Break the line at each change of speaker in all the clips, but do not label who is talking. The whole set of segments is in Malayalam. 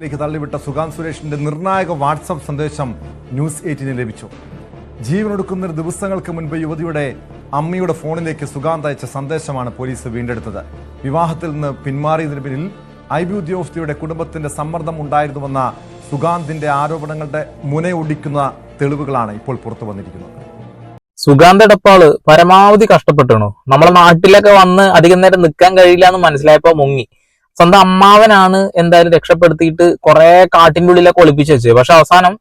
ലേക്ക് തള്ളിവിട്ട സുഗാന്ത് സുരേഷിന്റെ നിർണായക വാട്സപ്പ് സന്ദേശം ന്യൂസ് എയ്റ്റിന് ലഭിച്ചു. ജീവനൊടുക്കുന്ന ദിവസങ്ങൾക്ക് മുൻപ് യുവതിയുടെ അമ്മയുടെ ഫോണിലേക്ക് സുഗാന്ത് അയച്ച സന്ദേശമാണ് പോലീസ് വീണ്ടെടുത്തത്. വിവാഹത്തിൽ നിന്ന് പിന്മാറിയതിന് പിന്നിൽ ഐ ബി ഉദ്യോഗസ്ഥയുടെ കുടുംബത്തിന്റെ സമ്മർദ്ദം ഉണ്ടായിരുന്നുവെന്ന സുഗാന്തിന്റെ ആരോപണങ്ങളുടെ മുനയൊടിക്കുന്ന തെളിവുകളാണ് ഇപ്പോൾ പുറത്തു വന്നിരിക്കുന്നത്.
സുഗാന്ത് പരമാവധി കഷ്ടപ്പെട്ടാണു? നമ്മളെ നാട്ടിലൊക്കെ വന്ന് അധികം നേരം നിൽക്കാൻ കഴിയില്ല എന്ന് മനസ്സിലായപ്പോ മുങ്ങി. സ്വന്തം അമ്മാവനാണ് എന്തായാലും രക്ഷപ്പെടുത്തിയിട്ട് കുറെ കാട്ടിന്റെ ഉള്ളിലൊക്കെ ഒളിപ്പിച്ചു വെച്ചത്. പക്ഷെ അവസാനം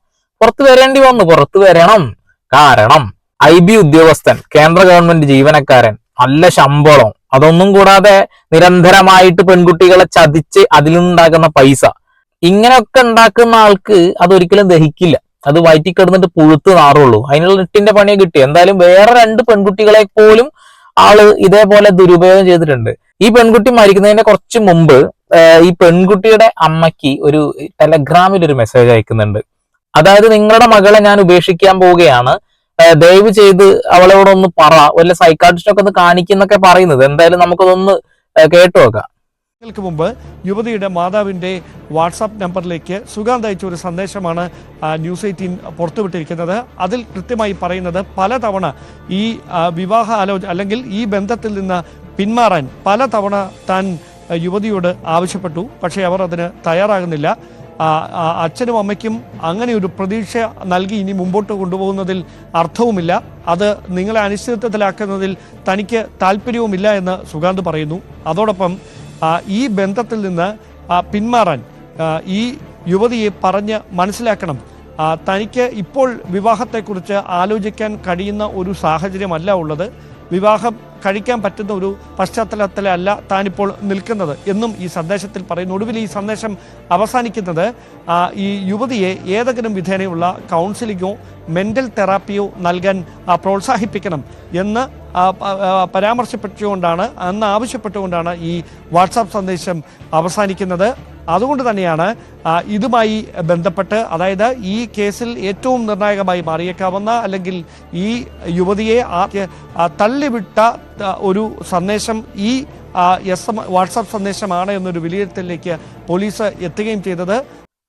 പുറത്തു വരേണ്ടി വന്നു. പുറത്തു വരണം. കാരണം ഐ ബി ഉദ്യോഗസ്ഥൻ കേന്ദ്ര ഗവൺമെന്റ് ജീവനക്കാരൻ നല്ല ശമ്പളം അതൊന്നും കൂടാതെ നിരന്തരമായിട്ട് പെൺകുട്ടികളെ ചതിച്ച് അതിൽ നിന്നുണ്ടാക്കുന്ന പൈസ. ഇങ്ങനെയൊക്കെ ഉണ്ടാക്കുന്ന ആൾക്ക് അതൊരിക്കലും ദഹിക്കില്ല. അത് വയറ്റി കിടന്നിട്ട് പുഴുത്ത് നാറുള്ളൂ. അതിനുള്ള ഇട്ടിന്റെ പണിയെ കിട്ടി എന്തായാലും വേറെ രണ്ട് പെൺകുട്ടികളെ പോലും ആൾ ഇതേപോലെ ദുരുപയോഗം ചെയ്തിട്ടുണ്ട്. ഈ പെൺകുട്ടി മരിക്കുന്നതിന്റെ കുറച്ച് മുമ്പ് ഈ പെൺകുട്ടിയുടെ അമ്മയ്ക്ക് ഒരു ടെലഗ്രാമിൽ ഒരു മെസ്സേജ് അയക്കുന്നുണ്ട്. അതായത് നിങ്ങളുടെ മകളെ ഞാൻ ഉപേക്ഷിക്കാൻ പോവുകയാണ്. ദയവ് ചെയ്ത് അവളോടൊന്ന് പറ. വല്ല സൈക്കാട്രിസ്റ്റൊക്കെ ഒന്ന് കാണിക്കുന്നൊക്കെ പറയുന്നത്. എന്തായാലും നമുക്കതൊന്ന് കേട്ടു നോക്കാം.
മുമ്പ് യുവതിയുടെ മാതാവിന്റെ വാട്സാപ്പ് നമ്പറിലേക്ക് സുഗാന്ത് അയച്ച ഒരു സന്ദേശമാണ് ന്യൂസ് എയ്റ്റീൻ പുറത്തുവിട്ടിരിക്കുന്നത്. അതിൽ കൃത്യമായി പറയുന്നത് പലതവണ ഈ വിവാഹ ആലോചന അല്ലെങ്കിൽ ഈ ബന്ധത്തിൽ നിന്ന് പിന്മാറാൻ പല തവണ താൻ യുവതിയോട് ആവശ്യപ്പെട്ടു. പക്ഷേ അവർ അതിന് തയ്യാറാകുന്നില്ല. അച്ഛനും അമ്മയ്ക്കും അങ്ങനെ ഒരു പ്രതീക്ഷ നൽകി ഇനി മുമ്പോട്ട് കൊണ്ടുപോകുന്നതിൽ അർത്ഥവുമില്ല. അത് നിങ്ങളെ അനിശ്ചിതത്വത്തിലാക്കുന്നതിൽ തനിക്ക് താല്പര്യവുമില്ല എന്ന് സുഗാന്ത് പറയുന്നു. അതോടൊപ്പം ഈ ബന്ധത്തിൽ നിന്ന് പിന്മാറാൻ ഈ യുവതിയെ പറഞ്ഞ് മനസ്സിലാക്കണം. തനിക്ക് ഇപ്പോൾ വിവാഹത്തെക്കുറിച്ച് ആലോചിക്കാൻ കഴിയുന്ന ഒരു സാഹചര്യമല്ല ഉള്ളത്. വിവാഹം കഴിക്കാൻ പറ്റുന്ന ഒരു പശ്ചാത്തലത്തിലല്ല താനിപ്പോൾ നിൽക്കുന്നത് എന്നും ഈ സന്ദേശത്തിൽ പറയുന്നു. ഒടുവിൽ ഈ സന്ദേശം അവസാനിക്കുന്നത് ഈ യുവതിയെ ഏതെങ്കിലും വിധേനയുള്ള കൗൺസിലിങ്ങോ മെന്റൽ തെറാപ്പിയോ നൽകാൻ പ്രോത്സാഹിപ്പിക്കണം എന്ന് പരാമർശപ്പെട്ടുകൊണ്ടാണ് അന്ന് ആവശ്യപ്പെട്ടുകൊണ്ടാണ് ഈ വാട്സാപ്പ് സന്ദേശം അവസാനിക്കുന്നത്. അതുകൊണ്ട് തന്നെയാണ് ഇതുമായി ബന്ധപ്പെട്ട് അതായത് ഈ കേസിൽ ഏറ്റവും നിർണായകമായി മാറിയേക്കാവുന്ന അല്ലെങ്കിൽ ഈ യുവതിയെ തള്ളിവിട്ട ഒരു സന്ദേശം ഈ എസ് എം വാട്സാപ്പ് സന്ദേശമാണ് എന്നൊരു വിലയിരുത്തലിലേക്ക് പോലീസ് എത്തുകയും ചെയ്തത്.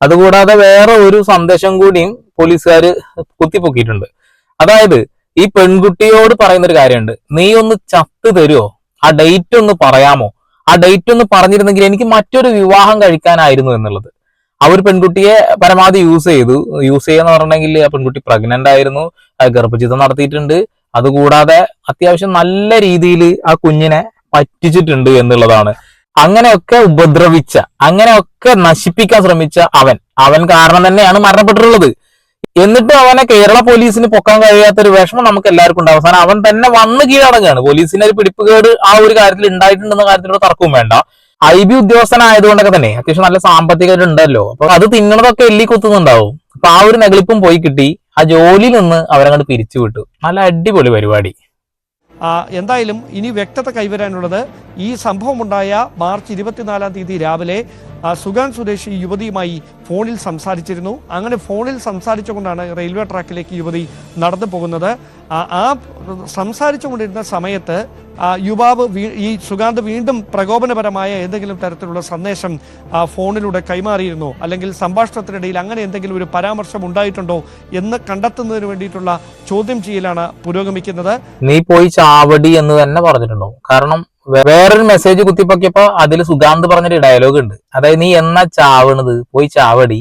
അതുകൂടാതെ വേറെ ഒരു സന്ദേശം കൂടിയും പോലീസുകാർ കുത്തിപ്പൊക്കിയിട്ടുണ്ട്. അതായത് ഈ പെൺകുട്ടിയോട് പറയുന്ന ഒരു കാര്യമുണ്ട്. നീ ഒന്ന് ചത്ത് തരുമോ ആ ഡേറ്റ് ഒന്ന് പറയാമോ? ആ ഡേറ്റ് ഒന്ന് പറഞ്ഞിരുന്നെങ്കിൽ എനിക്ക് മറ്റൊരു വിവാഹം കഴിക്കാനായിരുന്നു എന്നുള്ളത്. ആ ഒരു പെൺകുട്ടിയെ പരമാവധി യൂസ് ചെയ്തു. യൂസ് ചെയ്യാന്ന് പറഞ്ഞിട്ടുണ്ടെങ്കിൽ ആ പെൺകുട്ടി പ്രഗ്നന്റ് ആയിരുന്നു. ഗർഭചിതം നടത്തിയിട്ടുണ്ട്. അതുകൂടാതെ അത്യാവശ്യം നല്ല രീതിയിൽ ആ കുഞ്ഞിനെ പറ്റിച്ചിട്ടുണ്ട് എന്നുള്ളതാണ്. അങ്ങനെയൊക്കെ ഉപദ്രവിച്ച അങ്ങനെയൊക്കെ നശിപ്പിക്കാൻ ശ്രമിച്ച അവൻ. അവൻ കാരണം തന്നെയാണ് മരണപ്പെട്ടിട്ടുള്ളത്. എന്നിട്ട് അവനെ കേരള പോലീസിന് പൊക്കാൻ കഴിയാത്ത ഒരു വിഷമം നമുക്ക് എല്ലാവർക്കും ഉണ്ട് അവസാനം അവൻ തന്നെ വന്ന് കീഴടങ്ങുകയാണ്. പോലീസിന് ഒരു പിടിപ്പുകേട് ആ ഒരു കാര്യത്തിൽ ഉണ്ടായിട്ടുണ്ടെന്ന കാര്യത്തിലൂടെ തർക്കവും വേണ്ട. ഐ ബി ഉദ്യോഗസ്ഥനായതുകൊണ്ടൊക്കെ തന്നെ അത്യാവശ്യം നല്ല സാമ്പത്തികമായിട്ട് ഉണ്ടല്ലോ. അപ്പൊ അത് തിന്നണതൊക്കെ എല്ലി കുത്തുന്നുണ്ടാവും. അപ്പൊ ആ ഒരു നെഗളിപ്പും പോയി കിട്ടി. ആ ജോലിയിൽ നിന്ന് അവരങ്ങോട്ട് പിരിച്ചു വിട്ടു നല്ല അടിപൊളി പരിപാടി.
എന്തായാലും ഇനി വ്യക്തത കൈവരാനുള്ളത് ഈ സംഭവമുണ്ടായ മാർച്ച് ഇരുപത്തിനാലാം തീയതി രാവിലെ സുഗാൻ ഈ യുവതിയുമായി ഫോണിൽ സംസാരിച്ചിരുന്നു. അങ്ങനെ ഫോണിൽ സംസാരിച്ചുകൊണ്ടാണ് റെയിൽവേ ട്രാക്കിലേക്ക് യുവതി നടന്നു പോകുന്നത്. ആ, സംസാരിച്ചുകൊണ്ടിരുന്ന സമയത്ത് യുവാവ് ഈ സുഗാന്ത് വീണ്ടും പ്രകോപനപരമായ ഏതെങ്കിലും തരത്തിലുള്ള സന്ദേശം ഫോണിലൂടെ കൈമാറിയിരുന്നോ? അല്ലെങ്കിൽ സംഭാഷണത്തിനിടയിൽ അങ്ങനെ എന്തെങ്കിലും ഒരു പരാമർശം ഉണ്ടായിട്ടുണ്ടോ എന്ന് കണ്ടെത്തുന്നതിന് വേണ്ടിയിട്ടുള്ള ചോദ്യം ചെയ്യലാണ് പുരോഗമിക്കുന്നത്.
നീ പോയി ചാവടി എന്ന് തന്നെ പറഞ്ഞിട്ടുണ്ടോ കാരണം വേറൊരു മെസ്സേജ് കുത്തിപ്പൊക്കിയപ്പോ അതിൽ സുഗാന്ത് പറഞ്ഞൊരു ഡയലോഗ് ഉണ്ട്. അതായത് നീ എന്നാ ചാവണത്? പോയി ചാവടി.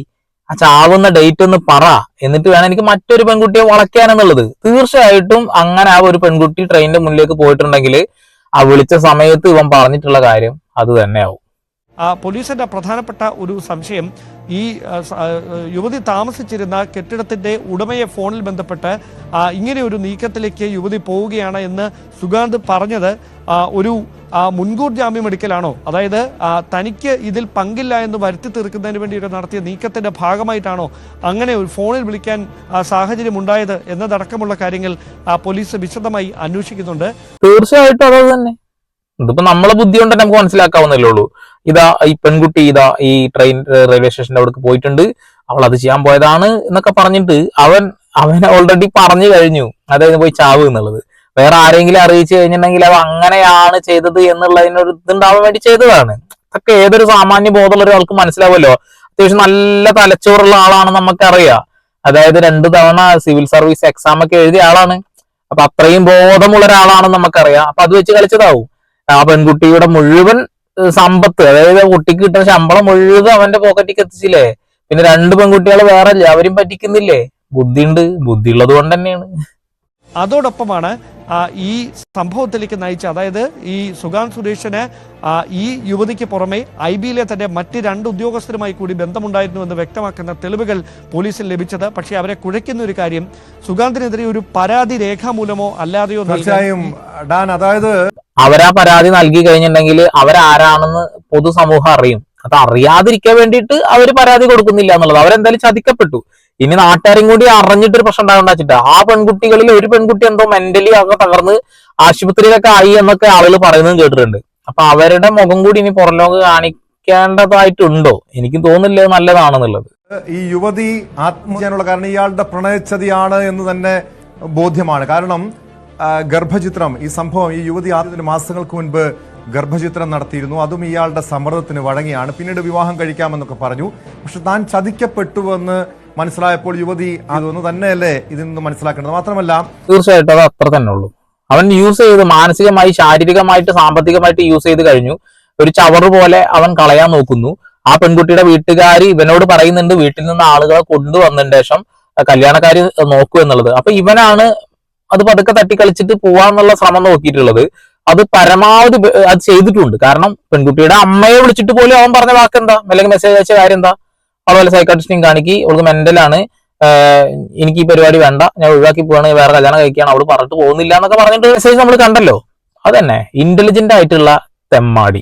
ആ ചാവുന്ന ഡേറ്റ് ഒന്ന് പറ. എന്നിട്ട് വേണം എനിക്ക് മറ്റൊരു പെൺകുട്ടിയെ വളയ്ക്കാനെന്നുള്ളത്. തീർച്ചയായിട്ടും അങ്ങനെ ആ ഒരു പെൺകുട്ടി ട്രെയിനിന്റെ മുന്നിലേക്ക് പോയിട്ടുണ്ടെങ്കിൽ ആ വിളിച്ച സമയത്ത് ഇവൻ പറഞ്ഞിട്ടുള്ള കാര്യം അത് തന്നെയാവും.
പോലീസിന്റെ പ്രധാനപ്പെട്ട ഒരു സംശയം ഈ യുവതി താമസിച്ചിരുന്ന കെട്ടിടത്തിന്റെ ഉടമയെ ഫോണിൽ ബന്ധപ്പെട്ട് ആ, ഇങ്ങനെ ഒരു നീക്കത്തിലേക്ക് യുവതി പോവുകയാണ് എന്ന് സുഗാന്ത് പറഞ്ഞത്. ഒരു മുൻകൂർ ജാമ്യം എടുക്കലാണോ അതായത് തനിക്ക് ഇതിൽ പങ്കില്ല എന്ന് വരുത്തി തീർക്കുന്നതിന് വേണ്ടി ഒരു നടത്തിയ നീക്കത്തിന്റെ ഭാഗമായിട്ടാണോ അങ്ങനെ ഒരു ഫോണിൽ വിളിക്കാൻ സാഹചര്യം ഉണ്ടായത് എന്നതടക്കമുള്ള കാര്യങ്ങൾ പോലീസ് വിശദമായി അന്വേഷിക്കുന്നുണ്ട്.
തീർച്ചയായിട്ടും അത് തന്നെ. ഇതിപ്പോ നമ്മളെ ബുദ്ധി കൊണ്ട് നമുക്ക് മനസ്സിലാക്കാവുന്നല്ലേ ഉള്ളൂ. ഇതാ ഈ പെൺകുട്ടി ഇതാ ഈ ട്രെയിൻ റെയിൽവേ സ്റ്റേഷന്റെ അവിടേക്ക് പോയിട്ടുണ്ട്. അവൾ അത് ചെയ്യാൻ പോയതാണ് എന്നൊക്കെ പറഞ്ഞിട്ട് അവൻ അവൻ ഓൾറെഡി പറഞ്ഞു കഴിഞ്ഞു. അതായത് പോയി ചാവ് എന്നുള്ളത്. വേറെ ആരെങ്കിലും അറിയിച്ചു കഴിഞ്ഞിട്ടുണ്ടെങ്കിൽ അവ അങ്ങനെയാണ് ചെയ്തത് എന്നുള്ളതിനൊരു ഇതുണ്ടാവാൻ വേണ്ടി ചെയ്തതാണ്. അതൊക്കെ ഏതൊരു സാമാന്യ ബോധമുള്ള ഒരാൾക്ക് മനസ്സിലാവുമല്ലോ. അത്യാവശ്യം നല്ല തലച്ചോറുള്ള ആളാണെന്ന് നമുക്കറിയാം. അതായത് രണ്ടു തവണ സിവിൽ സർവീസ് എക്സാം ഒക്കെ എഴുതിയ ആളാണ്. അപ്പൊ അത്രയും ബോധമുള്ള ഒരാളാണെന്ന് നമുക്കറിയാം. അപ്പൊ അത് വെച്ച് കളിച്ചതാവും. ആ പെൺകുട്ടിയുടെ മുഴുവൻ സമ്പത്ത്. അതായത് കുട്ടിക്ക് കിട്ടുന്ന ശമ്പളം മുഴുവൻ അവന്റെ പോക്കറ്റിക്ക് എത്തിച്ചില്ലേ? പിന്നെ രണ്ട് പെൺകുട്ടികൾ വേറെ അല്ലേ അവരും പറ്റിക്കുന്നില്ലേ? ബുദ്ധിയുണ്ട്. ബുദ്ധി ഉള്ളത് കൊണ്ട് തന്നെയാണ്
അതോടൊപ്പമാണ് ഈ സംഭവത്തിലേക്ക് നയിച്ച അതായത് ഈ സുഗാൻ സുരേഷിന് ഈ യുവതിക്ക് പുറമെ ഐ ബിയിലെ തന്നെ മറ്റ് രണ്ട് ഉദ്യോഗസ്ഥരുമായി കൂടി ബന്ധമുണ്ടായിരുന്നു എന്ന് വ്യക്തമാക്കുന്ന തെളിവുകൾ പോലീസിൽ ലഭിച്ചത്. പക്ഷേ അവരെ കുഴയ്ക്കുന്ന ഒരു കാര്യം സുഗാന്തിനെതിരെ ഒരു പരാതി രേഖാമൂലമോ അല്ലാതെയോ
തീർച്ചയായും ഡാൻ അതായത്
അവരാ പരാതി നൽകി കഴിഞ്ഞിട്ടുണ്ടെങ്കിൽ അവരാരാണെന്ന് പൊതുസമൂഹം അറിയും. അത് അറിയാതിരിക്കാൻ വേണ്ടിയിട്ട് അവർ പരാതി കൊടുക്കുന്നില്ല എന്നുള്ളത്. അവരെന്തായാലും ചതിക്കപ്പെട്ടു. ഇനി നാട്ടുകാരും കൂടി അറിഞ്ഞിട്ട് ഒരു പ്രശ്നം ഉണ്ടാകണ്ടാച്ചിട്ട് ആ പെൺകുട്ടികളിൽ ഒരു പെൺകുട്ടി എന്തോ മെന്റലി ഒക്കെ തകർന്ന് ആശുപത്രിയിലൊക്കെ ആയി എന്നൊക്കെ ആളുകൾ പറയുന്നതും കേട്ടിട്ടുണ്ട്. അപ്പൊ അവരുടെ മുഖം കൂടി ഇനി പുറം ലോകം കാണിക്കേണ്ടതായിട്ടുണ്ടോ? എനിക്ക് തോന്നുന്നില്ല നല്ലതാണെന്നുള്ളത്.
ഈ യുവതി ആത്മഹത്യാനുള്ള കാരണം ഇയാളുടെ പ്രണയച്ചതിയാണ് എന്ന് തന്നെ ബോധ്യമാണ്. കാരണം ഗർഭചിത്രം ഈ സംഭവം ഈ യുവതി ആദ്യത്തിന് മാസങ്ങൾക്ക് മുൻപ് ഗർഭചിത്രം നടത്തിയിരുന്നു. അതും ഇയാളുടെ സമ്മർദ്ദത്തിന് വഴങ്ങിയാണ്. പിന്നീട് വിവാഹം കഴിക്കാമെന്നൊക്കെ പറഞ്ഞു. പക്ഷെ താൻ ചതിക്കപ്പെട്ടുവെന്ന് മനസ്സിലായപ്പോൾ യുവതി അതൊന്ന് തന്നെയല്ലേ ഇതിൽ നിന്ന് മനസ്സിലാക്കേണ്ടത്? മാത്രമല്ല
തീർച്ചയായിട്ടും അത് അത്ര തന്നെ ഉള്ളൂ. അവൻ യൂസ് ചെയ്ത് മാനസികമായി ശാരീരികമായിട്ട് സാമ്പത്തികമായിട്ട് യൂസ് ചെയ്ത് കഴിഞ്ഞു. ഒരു ചവറ് പോലെ അവൻ കളയാൻ നോക്കുന്നു. ആ പെൺകുട്ടിയുടെ വീട്ടുകാർ ഇവനോട് പറയുന്നുണ്ട് വീട്ടിൽ നിന്ന് ആളുകളെ കൊണ്ടുവന്നതിന് ശേഷം കല്യാണക്കാരി നോക്കൂ എന്നുള്ളത്. അപ്പൊ ഇവനാണ് അത് പതുക്കെ തട്ടിക്കളിച്ചിട്ട് പോവാന്നുള്ള ശ്രമം നോക്കിയിട്ടുള്ളത്. അത് പരമാവധി അത് ചെയ്തിട്ടുണ്ട്. കാരണം പെൺകുട്ടിയുടെ അമ്മയെ വിളിച്ചിട്ട് പോലും അവൻ പറഞ്ഞ വാക്കെന്താ? അല്ലെങ്കിൽ മെസ്സേജ് അയച്ച കാര്യം എന്താ? അവൾ സൈക്കാട്രിസ്റ്റിനും കാണിക്കി. അവൾക്ക് മെന്റലാണ് എനിക്ക് ഈ പരിപാടി വേണ്ട. ഞാൻ ഒഴിവാക്കി പോവാണ്. വേറെ കല്യാണം കഴിക്കുകയാണ്. അവൾ പറഞ്ഞിട്ട് പോകുന്നില്ല എന്നൊക്കെ പറഞ്ഞിട്ട് മെസ്സേജ് നമ്മൾ കണ്ടല്ലോ. അതന്നെ. ഇന്റലിജന്റ് ആയിട്ടുള്ള തെമ്മാടി.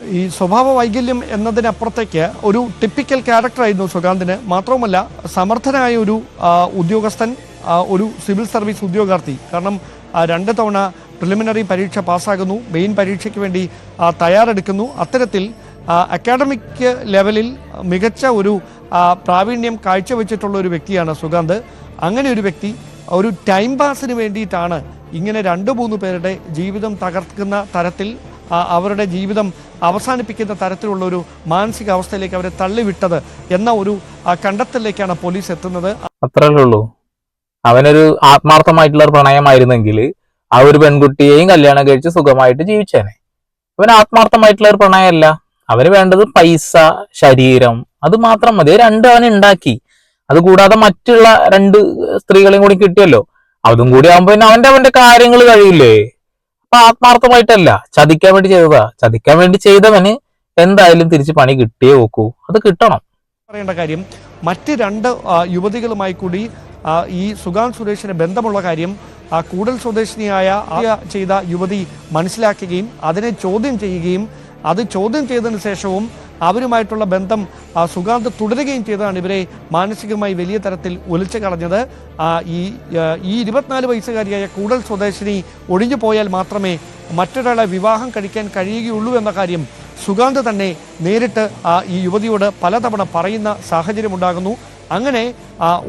ഈ സ്വഭാവ വൈകല്യം എന്നതിനപ്പുറത്തേക്ക് ഒരു ടിപ്പിക്കൽ ക്യാരക്ടറായിരുന്നു സുഗാന്തിന്. മാത്രവുമല്ല സമർത്ഥനായ ഒരു ഉദ്യോഗസ്ഥൻ ഒരു സിവിൽ സർവീസ് ഉദ്യോഗാർത്ഥി. കാരണം രണ്ട് തവണ പ്രിലിമിനറി പരീക്ഷ പാസ്സാകുന്നു. മെയിൻ പരീക്ഷയ്ക്ക് വേണ്ടി തയ്യാറെടുക്കുന്നു. അത്തരത്തിൽ അക്കാഡമിക് ലെവലിൽ മികച്ച ഒരു പ്രാവീണ്യം കാഴ്ചവെച്ചിട്ടുള്ള ഒരു വ്യക്തിയാണ് സുഗാന്ത്. അങ്ങനെ ഒരു വ്യക്തി ഒരു ടൈം പാസിന് വേണ്ടിയിട്ടാണ് ഇങ്ങനെ രണ്ട് മൂന്ന് പേരുടെ ജീവിതം തകർക്കുന്ന തരത്തിൽ അവരുടെ ജീവിതം അവസാനിപ്പിക്കുന്ന തരത്തിലുള്ള ഒരു മാനസിക അവസ്ഥയിലേക്ക് അവരെ തള്ളിവിട്ടത് എന്ന ഒരു കണ്ടെത്തലിലേക്കാണ് പോലീസ് എത്തുന്നത്.
അത്രല്ലേ ഉള്ളൂ. അവനൊരു ആത്മാർത്ഥമായിട്ടുള്ള പ്രണയമായിരുന്നെങ്കിൽ ആ ഒരു പെൺകുട്ടിയെയും കല്യാണം കഴിച്ച് സുഖമായിട്ട് ജീവിച്ചേനെ. അവൻ ആത്മാർത്ഥമായിട്ടുള്ള ഒരു പ്രണയമല്ല അവന് വേണ്ടത് പൈസ ശരീരം അത് മാത്രം മതി. രണ്ട് അവൻ ഉണ്ടാക്കി. അത് കൂടാതെ മറ്റുള്ള രണ്ട് സ്ത്രീകളെയും കൂടി കിട്ടിയല്ലോ. അതും കൂടി ആകുമ്പോ പിന്നെ അവന്റെ അവന്റെ കാര്യങ്ങൾ കഴിയില്ലേ? അപ്പൊ ആത്മാർത്ഥമായിട്ടല്ല. ചതിക്കാൻ വേണ്ടി ചെയ്തതാ. ചതിക്കാൻ വേണ്ടി ചെയ്തവന് എന്തായാലും തിരിച്ച് പണി കിട്ടിയേ നോക്കൂ അത് കിട്ടണം.
പറയേണ്ട കാര്യം മറ്റ് രണ്ട് യുവതികളുമായി കൂടി ഈ സുഗാൻ സുരേഷിന് ബന്ധമുള്ള കാര്യം കൂടൽ സ്വദേശിനിയായ ചെയ്ത യുവതി മനസ്സിലാക്കുകയും അതിനെ ചോദ്യം ചെയ്യുകയും അത് ചോദ്യം ചെയ്തതിന് ശേഷവും അവരുമായിട്ടുള്ള ബന്ധം സുഗാന്ത് തുടരുകയും ചെയ്തതാണ് ഇവരെ മാനസികമായി വലിയ തരത്തിൽ ഒലിച്ചു കളഞ്ഞത്. ഈ ഈ ഇരുപത്തിനാല് വയസ്സുകാരിയായ കൂടൽ സ്വദേശിനി ഒഴിഞ്ഞു പോയാൽ മാത്രമേ മറ്റൊരാളെ വിവാഹം കഴിക്കാൻ കഴിയുകയുള്ളൂ എന്ന കാര്യം സുഗാന്ത് തന്നെ നേരിട്ട് ഈ യുവതിയോട് പലതവണ പറയുന്ന സാഹചര്യമുണ്ടാകുന്നു. അങ്ങനെ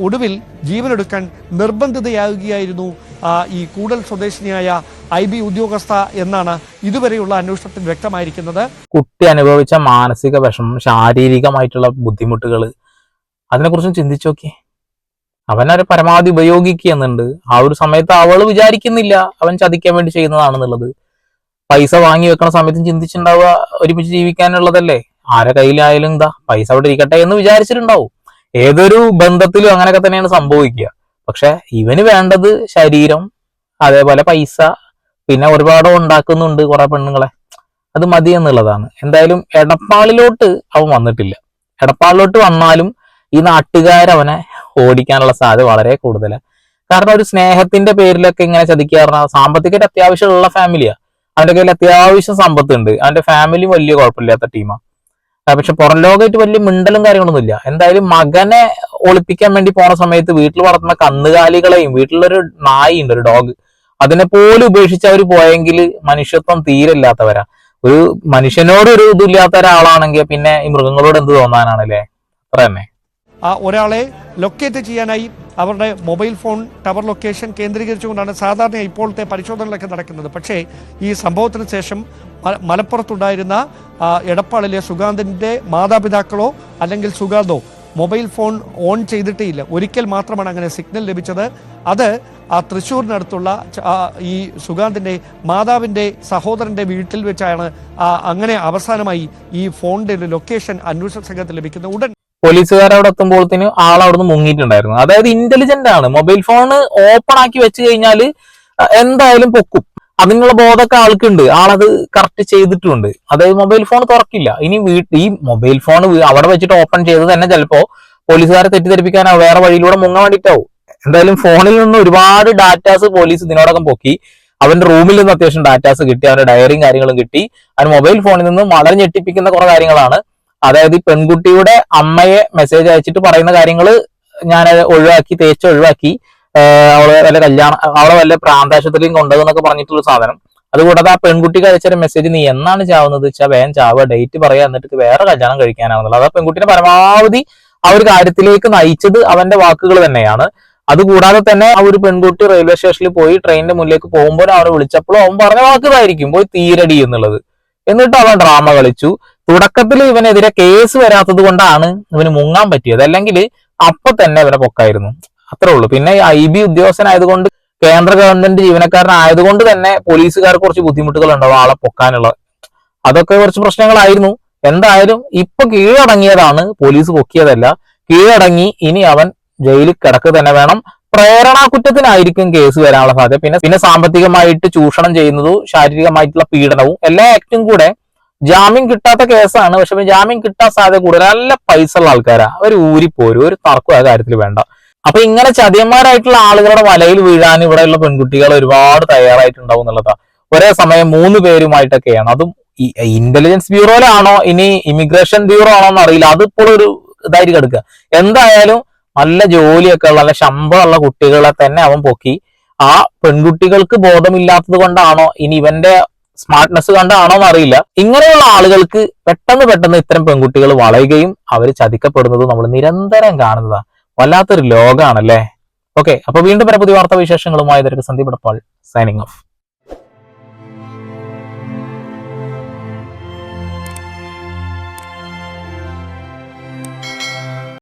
ഒടുവിൽ ജീവനെടുക്കാൻ നിർബന്ധിതയാകുകയായിരുന്നു ഈ കൂടൽ സ്വദേശിനിയായ ഐ ബി ഉദ്യോഗസ്ഥ എന്നാണ് ഇതുവരെയുള്ള അന്വേഷണത്തിൽ വ്യക്തമായിരിക്കുന്നത്.
കുട്ടി അനുഭവിച്ച മാനസിക വിഷമം ശാരീരികമായിട്ടുള്ള ബുദ്ധിമുട്ടുകൾ അതിനെക്കുറിച്ചും ചിന്തിച്ചു നോക്കി അവനൊരു പരമാവധി ഉപയോഗിക്കുന്നുണ്ട് ആ ഒരു സമയത്ത് അവൾ വിചാരിക്കുന്നില്ല അവൻ ചതിക്കാൻ വേണ്ടി ചെയ്യുന്നതാണെന്നുള്ളത്. പൈസ വാങ്ങി വെക്കണ സമയത്തും ചിന്തിച്ചിട്ടുണ്ടാവുക ഒരുമിച്ച് ജീവിക്കാനുള്ളതല്ലേ? ആരെ കയ്യിലായാലും എന്താ? പൈസ അവിടെ ഇരിക്കട്ടെ എന്ന് വിചാരിച്ചിട്ടുണ്ടാവും. ഏതൊരു ബന്ധത്തിലും അങ്ങനെയൊക്കെ തന്നെയാണ് സംഭവിക്കുക. പക്ഷെ ഇവന് വേണ്ടത് ശരീരം അതേപോലെ പൈസ പിന്നെ ഒരുപാട് ഉണ്ടാക്കുന്നുണ്ട് കുറെ പെണ്ണുങ്ങളെ. അത് മതി എന്നുള്ളതാണ്. എന്തായാലും എടപ്പാളിലോട്ട് അവൻ വന്നിട്ടില്ല. എടപ്പാളിലോട്ട് വന്നാലും ഈ നാട്ടുകാരവനെ ഓടിക്കാനുള്ള സാധ്യത വളരെ കൂടുതലാണ് കാരണം ഒരു സ്നേഹത്തിന്റെ പേരിലൊക്കെ ഇങ്ങനെ ചതിക്കുക പറഞ്ഞാൽ സാമ്പത്തികമായിട്ട് അത്യാവശ്യമുള്ള ഫാമിലിയാ അവന്റെ കയ്യിൽ അത്യാവശ്യം സമ്പത്തുണ്ട്. അവന്റെ ഫാമിലി വലിയ കുഴപ്പമില്ലാത്ത ടീമാ പക്ഷെ പുറം ലോകമായിട്ട് വലിയ മിണ്ടലും കാര്യങ്ങളൊന്നും ഇല്ല. എന്തായാലും മകനെ ഒളിപ്പിക്കാൻ വേണ്ടി പോണ സമയത്ത് വീട്ടിൽ വളർത്തുന്ന കന്നുകാലികളെയും വീട്ടിലൊരു നായി ഉണ്ട് ഒരു ഡോഗ് അതിനെ പോലും ഉപേക്ഷിച്ച് അവർ പോയെങ്കിൽ മനുഷ്യത്വം തീരെ ഇല്ലാത്തവരാ ഒരു മനുഷ്യനോട് ഒരു ഇതില്ലാത്ത ഒരാളാണെങ്കിൽ പിന്നെ ഈ മൃഗങ്ങളോട് എന്ത് തോന്നാനാണ് അല്ലേ അത്ര തന്നെ.
ആ ഒരാളെ ലൊക്കേറ്റ് ചെയ്യാനായി അവരുടെ മൊബൈൽ ഫോൺ ടവർ ലൊക്കേഷൻ കേന്ദ്രീകരിച്ചുകൊണ്ടാണ് സാധാരണ ഇപ്പോഴത്തെ പരിശോധനകളൊക്കെ നടക്കുന്നത്. പക്ഷേ ഈ സംഭവത്തിന് ശേഷം മലപ്പുറത്തുണ്ടായിരുന്ന എടപ്പാളിലെ സുഗാന്തിന്റെ മാതാപിതാക്കളോ അല്ലെങ്കിൽ സുഗാന്തോ മൊബൈൽ ഫോൺ ഓൺ ചെയ്തിട്ടേ ഇല്ല. ഒരിക്കൽ മാത്രമാണ് അങ്ങനെ സിഗ്നൽ ലഭിച്ചത്. അത് ആ തൃശ്ശൂരിനടുത്തുള്ള ഈ സുഗാന്തിന്റെ മാതാവിന്റെ സഹോദരന്റെ വീട്ടിൽ വെച്ചാണ് അങ്ങനെ അവസാനമായി ഈ ഫോണിന്റെ ഒരു ലൊക്കേഷൻ അന്വേഷണ സംഘത്തിന് ലഭിക്കുന്നത് ഉടൻ
പോലീസുകാർ അവിടെ എത്തുമ്പോഴത്തേന് ആൾ അവിടെ നിന്ന് മുങ്ങിയിട്ടുണ്ടായിരുന്നു. അതായത് ഇന്റലിജന്റ് ആണ്. മൊബൈൽ ഫോൺ ഓപ്പൺ ആക്കി വെച്ച് കഴിഞ്ഞാൽ എന്തായാലും പൊക്കും. അതിനുള്ള ബോധമൊക്കെ ആൾക്കുണ്ട്. ആളത് കറക്റ്റ് ചെയ്തിട്ടുണ്ട്. അതായത് മൊബൈൽ ഫോൺ തുറക്കില്ല. ഇനി വീട്ടിൽ ഈ മൊബൈൽ ഫോൺ അവിടെ വെച്ചിട്ട് ഓപ്പൺ ചെയ്ത് തന്നെ ചിലപ്പോ പോലീസുകാരെ തെറ്റിദ്ധരിപ്പിക്കാനോ വേറെ വഴിയിലൂടെ മുങ്ങാൻ വേണ്ടിയിട്ടാവും. എന്തായാലും ഫോണിൽ നിന്ന് ഒരുപാട് ഡാറ്റാസ് പോലീസ് ഇതിനോടകം പൊക്കി. അവന്റെ റൂമിൽ നിന്ന് അത്യാവശ്യം ഡാറ്റാസ് കിട്ടി അവന്റെ ഡയറിയും കാര്യങ്ങളും കിട്ടി. അവൻ മൊബൈൽ ഫോണിൽ നിന്ന് വളരെ ഞെട്ടിപ്പിക്കുന്ന കുറെ കാര്യങ്ങളാണ്. അതായത് ഈ പെൺകുട്ടിയുടെ അമ്മയെ മെസ്സേജ് അയച്ചിട്ട് പറയുന്ന കാര്യങ്ങൾ ഞാൻ ഒഴിവാക്കി തേച്ച് ഒഴിവാക്കി. അവളെ വല്ല കല്യാണം അവളെ വല്ല പ്രാന്താശുപത്രിയും കൊണ്ടതെന്നൊക്കെ പറഞ്ഞിട്ടുള്ള സാധനം. അതുകൂടാതെ ആ പെൺകുട്ടിക്ക് അയച്ചൊരു മെസ്സേജ് നീ എന്നാണ് ചാവുന്നത്? വെച്ചാൽ വേഗം ചാവുക ഡേറ്റ് പറയാ എന്നിട്ട് വേറെ കല്യാണം കഴിക്കാനാവുന്നുള്ളത് അത് പെൺകുട്ടിനെ പരമാവധി ആ ഒരു കാര്യത്തിലേക്ക് നയിച്ചത് അവന്റെ വാക്കുകൾ തന്നെയാണ്. അതുകൂടാതെ തന്നെ ആ ഒരു പെൺകുട്ടി റെയിൽവേ സ്റ്റേഷനിൽ പോയി ട്രെയിനിന്റെ മുന്നിലേക്ക് പോകുമ്പോൾ അവരെ വിളിച്ചപ്പോഴും അവൻ പറഞ്ഞ വാക്കതായിരിക്കും പോയി തീരടി എന്നുള്ളത്. എന്നിട്ട് അവൻ ഡ്രാമ കളിച്ചു. തുടക്കത്തിൽ ഇവനെതിരെ കേസ് വരാത്തത് കൊണ്ടാണ് ഇവന് മുങ്ങാൻ പറ്റിയത്. അല്ലെങ്കിൽ അപ്പൊ തന്നെ ഇവനെ പൊക്കായിരുന്നു. അത്രേ ഉള്ളൂ. പിന്നെ ഐ ബി ഉദ്യോഗസ്ഥനായതുകൊണ്ട് കേന്ദ്ര ഗവൺമെന്റ് ജീവനക്കാരനായതുകൊണ്ട് തന്നെ പോലീസുകാർക്ക് കുറച്ച് ബുദ്ധിമുട്ടുകൾ ഉണ്ടാവും ആളെ പൊക്കാനുള്ള. അതൊക്കെ കുറച്ച് പ്രശ്നങ്ങളായിരുന്നു. എന്തായാലും ഇപ്പൊ കീഴടങ്ങിയതാണ് പോലീസ് പൊക്കിയതല്ല. കീഴടങ്ങി ഇനി അവൻ ജയിലിൽ കിടക്കുക തന്നെ വേണം. പ്രേരണാ കുറ്റത്തിനായിരിക്കും കേസ് വരാനുള്ള സാധ്യത. പിന്നെ പിന്നെ സാമ്പത്തികമായിട്ട് ചൂഷണം ചെയ്യുന്നതും ശാരീരികമായിട്ടുള്ള പീഡനവും എല്ലാ ആക്ടും കൂടെ ജാമ്യം കിട്ടാത്ത കേസാണ്. പക്ഷെ ജാമ്യം കിട്ടാൻ സാധ്യത കൂടുതൽ. നല്ല പൈസ ഉള്ള ആൾക്കാരാ. അവർ ഊരിപ്പോരും. ഒരു തർക്കം ആ കാര്യത്തിൽ വേണ്ട. അപ്പൊ ഇങ്ങനെ ചതിയന്മാരായിട്ടുള്ള ആളുകളുടെ വലയിൽ വീഴാൻ ഇവിടെയുള്ള പെൺകുട്ടികൾ ഒരുപാട് തയ്യാറായിട്ടുണ്ടാവും എന്നുള്ളതാ. ഒരേ സമയം മൂന്ന് പേരുമായിട്ടൊക്കെയാണ്. അതും ഇന്റലിജൻസ് ബ്യൂറോയിലാണോ ഇനി ഇമിഗ്രേഷൻ ബ്യൂറോ ആണോ എന്നറിയില്ല. അത് അതിപ്പോൾ ഒരു ഇതായിട്ട് കിടക്കുക. എന്തായാലും നല്ല ജോലിയൊക്കെ ഉള്ള നല്ല ശമ്പളമുള്ള കുട്ടികളെ തന്നെ അവൻ പൊക്കി. ആ പെൺകുട്ടികൾക്ക് ബോധമില്ലാത്തത് കൊണ്ടാണോ ഇനി ഇവന്റെ സ്മാർട്ട്നെസ് കണ്ടാണോ എന്ന് അറിയില്ല ഇങ്ങനെയുള്ള ആളുകൾക്ക് പെട്ടെന്ന് പെട്ടെന്ന് ഇത്തരം പെൺകുട്ടികൾ വളയുകയും അവർ ചതിക്കപ്പെടുന്നതും നമ്മൾ നിരന്തരം കാണുന്നതാണ് വല്ലാത്തൊരു ലോകമാണല്ലേ ഓക്കെ അപ്പൊ വീണ്ടും വരെ പുതിയ വാർത്താ വിശേഷങ്ങളുമായി ഇതൊരു സന്ദീപ് സൈനിങ് ഓഫ്